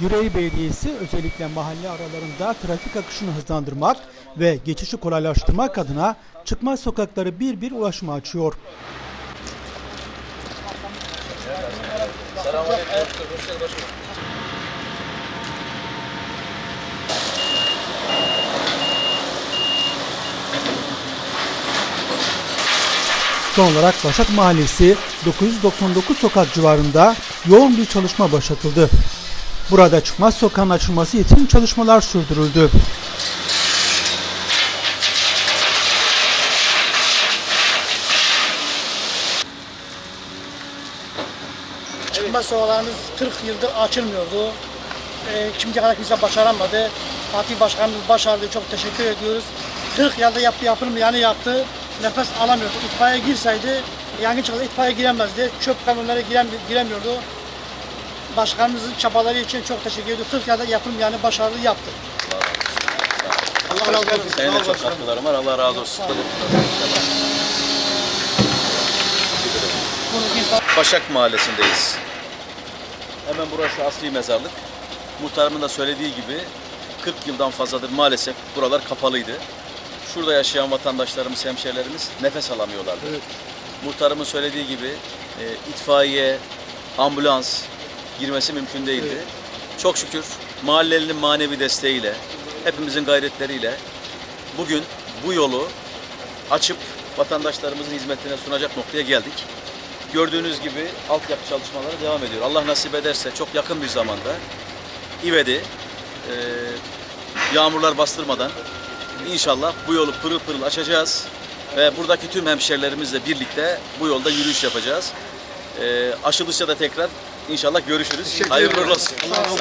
Yüreği Belediyesi özellikle mahalle aralarında trafik akışını hızlandırmak ve geçişi kolaylaştırmak adına çıkmaz sokakları bir bir ulaşıma açıyor. Son olarak Başak Mahallesi 999 sokak civarında yoğun bir çalışma başlatıldı. Burada çıkmaz sokağın açılması için çalışmalar sürdürüldü. Çıkmaz sokaklarımız 40 yıldır açılmıyordu. Ee, şimdiye kadar kimse başaramadı. Fatih Başkanımız başardı. Çok teşekkür ediyoruz. 40 yılda yap, yapılmayanı yaptı. Nefes alamıyordu. İtfaiye girseydi yangın çıktı. itfaiye giremezdi. Çöp kamyonları girem, giremiyordu. Başkanımızın çabaları için çok teşekkür ediyoruz. 40 yılda yapılmayanı başardı yaptı. Allah razı olsun. Senin de çok katkılarım var. Allah razı olsun. Başak Mahallesi'ndeyiz. Hemen burası asli mezarlık. Muhtarımın da söylediği gibi 40 yıldan fazladır maalesef buralar kapalıydı. Şurada yaşayan vatandaşlarımız, hemşehrilerimiz nefes alamıyorlardı. Muhtarımın söylediği gibi e, itfaiye, ambulans girmesi mümkün değildi. Çok şükür mahallelinin manevi desteğiyle, hepimizin gayretleriyle bugün bu yolu açıp vatandaşlarımızın hizmetine sunacak noktaya geldik. Gördüğünüz gibi altyapı çalışmaları devam ediyor. Allah nasip ederse çok yakın bir zamanda İvedi e, yağmurlar bastırmadan inşallah bu yolu pırıl pırıl açacağız ve buradaki tüm hemşerilerimizle birlikte bu yolda yürüyüş yapacağız. E, aşılışta da tekrar inşallah görüşürüz. Hayırlı olsun. Sağ olun.